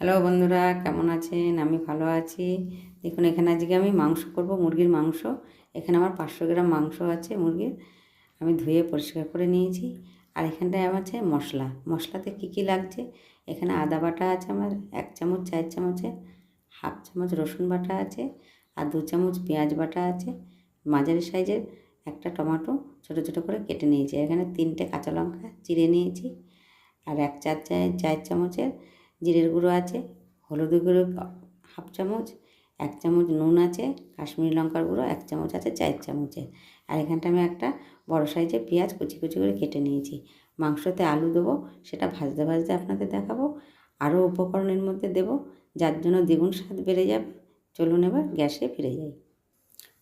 Hello বন্ধুরা, কেমন আছেন? আমি ভালো আছি। দেখুন, এখানে আজকে আমি মাংস করব, মুরগির মাংস। এখানে আমার পাঁচশো গ্রাম মাংস আছে মুরগির। আমি ধুয়ে পরিষ্কার করে নিয়েছি। আর এখানটায় আমার আছে মশলা। মশলাতে কী কী লাগছে? এখানে আদা বাটা আছে আমার এক চামচ, চার চামচে হাফ চামচ রসুন বাটা আছে আর দু চামচ পেঁয়াজ বাটা আছে। মাঝারি সাইজের একটা টমেটো ছোটো ছোটো করে কেটে নিয়েছি। এখানে তিনটে কাঁচা লঙ্কা চিড়ে নিয়েছি। আর এক চার চার চার চামচের জিরের গুঁড়ো আছে হলুদ গুঁড়ো হাফ চামচ, এক চামচ নুন আছে, কাশ্মীরি লঙ্কার গুঁড়ো এক চামচ আছে চার চামচের আর এখানটা আমি একটা বড় সাইজের পেঁয়াজ কুচি কুচি করে কেটে নিয়েছি। মাংসতে আলু দেবো, সেটা ভাজতে ভাজতে আপনাদের দেখাবো। আরও উপকরণের মধ্যে দেবো, যার জন্য দ্বিগুণ স্বাদ বেড়ে যাবে। চলুন এবার গ্যাসে ফিরে যাই।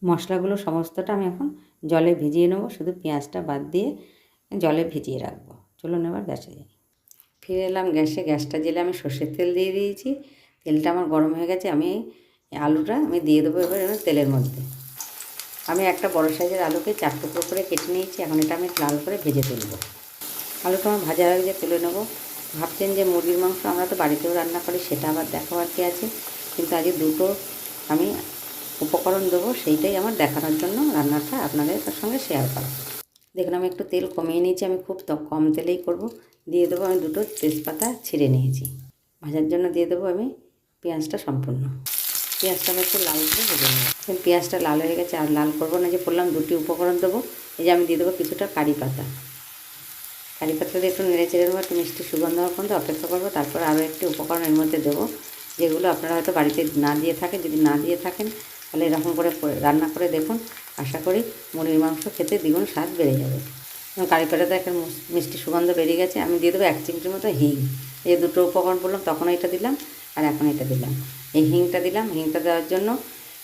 মশলাগুলো সমস্তটা আমি এখন জলে ভিজিয়ে নেব, শুধু পেঁয়াজটা বাদ দিয়ে জলে ভিজিয়ে রাখব। চলুন এবার গ্যাসে যাই। ফিরে এলাম গ্যাসে, গ্যাসটা জেলে আমি সর্ষের তেল দিয়ে দিয়েছি। তেলটা আমার গরম হয়ে গেছে, আমি আলুটা আমি দিয়ে দেবো এবার তেলের মধ্যে। আমি একটা বড় সাইজের আলুকে চার টুকরো করে কেটে নিয়েছি, এখন এটা আমি লাল করে ভেজে তুলব। আলুটা আমার ভাজার আগে যে তুলে নেব। ভাবছেন যে মুরগির মাংস আমরা তো বাড়িতেও রান্না করি, সেটা আবার দেখাবার কি আছে। কিন্তু আজকে দুটো আমি উপকরণ দেবো, সেইটাই আমার দেখানোর জন্য রান্নাটা আপনাদের সঙ্গে শেয়ার করা। দেখুন, আমি একটু তেল কমিয়ে নিয়েছি, আমি খুব কম তেলেই করব। দিয়ে দেবো আমি দুটো তেজপাতা ছিঁড়ে নিয়েছি। ভাজার জন্য দিয়ে দেবো আমি পেঁয়াজটা সম্পূর্ণ। পেঁয়াজটা আমি একটু লাল করে ভেজে নেব। পেঁয়াজটা লাল হয়ে গেছে, আর লাল করব না যে বললাম দুটি উপকরণ দেবো। এই যে আমি দিয়ে দেবো কিছুটা কারি পাতা। কারি পাতা দিয়ে একটু নেড়ে চেড়ে দেবো একটু মিষ্টি সুগন্ধ হওয়ার পর্যন্ত অপেক্ষা করব। তারপর আরও একটি উপকরণ এর মধ্যে দেবো, যেগুলো আপনারা হয়তো বাড়িতে না দিয়ে থাকেন, যদি না দিয়ে থাকেন তাহলে এরকম করে রান্না করে দেখুন। আশা করি মুরগির মাংস খেতে দ্বিগুণ স্বাদ বেড়ে যাবে। এবং কারি পাতাতে একটা মিষ্টি সুগন্ধ বেরিয়ে গেছে। আমি দিয়ে দেবো এক চিমটির মতো হিং। এই দুটো উপকরণ বললাম, তখন এটা দিলাম আর এখন এটা দিলাম। এই হিংটা দিলাম। হিংটা দেওয়ার জন্য,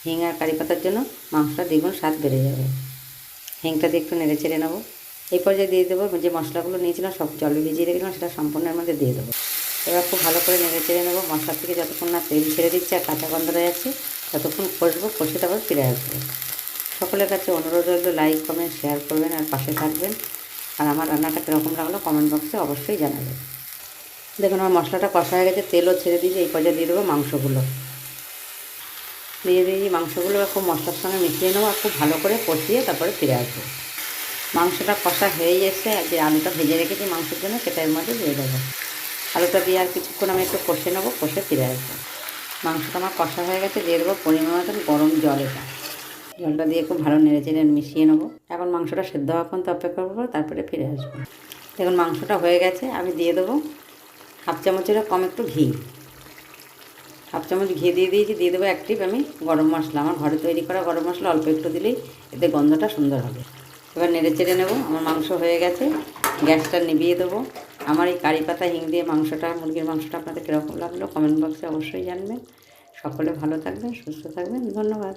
হিং আর কারি পাতার জন্য মাংসটা দ্বিগুণ স্বাদ বেড়ে যাবে। হিংটা দিয়ে একটু নেড়ে চেড়ে নেব। এই পর্যায়ে দিয়ে দেবো, যে মশলাগুলো নিয়েছিলাম, সব জলে ভিজিয়ে রেখেছিলাম সেটা সম্পূর্ণ এর মধ্যে দিয়ে দেবো। এবার খুব ভালো করে নেড়ে চেড়ে নেব। মশলা থেকে যতক্ষণ না তেল ছেড়ে দিচ্ছে আর কাঁচা গন্ধটা যাচ্ছে ততক্ষণ কষবো, কষে তারপর ফিরে আসব। সকলের কাছে অনুরোধ রইল লাইক কমেন্ট শেয়ার করবেন আর পাশে থাকবেন। আর আমার রান্নাটা কীরকম লাগল কমেন্ট বক্সে অবশ্যই জানাবেন। দেখুন, আমার মশলাটা কষা হয়ে গেছে, তেলও ছেড়ে দিয়েছে এই পর্যায়ে দিয়ে দেবো মাংসগুলো। দিয়ে দিয়ে মাংসগুলো খুব মশলার সঙ্গে মিশিয়ে নেব আর খুব ভালো করে কষিয়ে তারপরে ফিরে আসব। মাংসটা কষা হয়েই এসছে আর যে আলুটা ভেজে রেখেছি মাংসের জন্য সেটা এর মধ্যে দিয়ে দেবো। আলুটা দিয়ে আর কিছুক্ষণ আমি একটু কষে নেব, কষে ফিরে আসব। মাংসটা আমার কষা হয়ে গেছে, দিয়ে দেবো পরিমাণ মতন গরম জল এটা। জলটা দিয়ে খুব ভালো নেড়ে চেড়ে মিশিয়ে নেব। এখন মাংসটা সেদ্ধ হওয়া পর্যন্ত অপেক্ষা করব, তারপরে ফিরে আসব। দেখুন মাংসটা হয়ে গেছে, আমি দিয়ে দেবো হাফ চামচের কম একটু ঘি। হাফ চামচ ঘি দিয়ে দিয়েছি, দিয়ে দেবো এক টিপ আমি গরম মশলা। আমার ঘরে তৈরি করা গরম মশলা অল্প একটু দিলেই এতে গন্ধটা সুন্দর হবে। এবার নেড়ে চেড়ে নেব, আমার মাংস হয়ে গেছে, গ্যাসটা নিভিয়ে দেবো। আমার এই কারি পাতা, হিং দিয়ে মাংসটা, মুরগির মাংসটা আপনাদের কীরকম লাগল কমেন্ট বক্সে অবশ্যই জানবেন। সকলে ভালো থাকবেন, সুস্থ থাকবেন, ধন্যবাদ।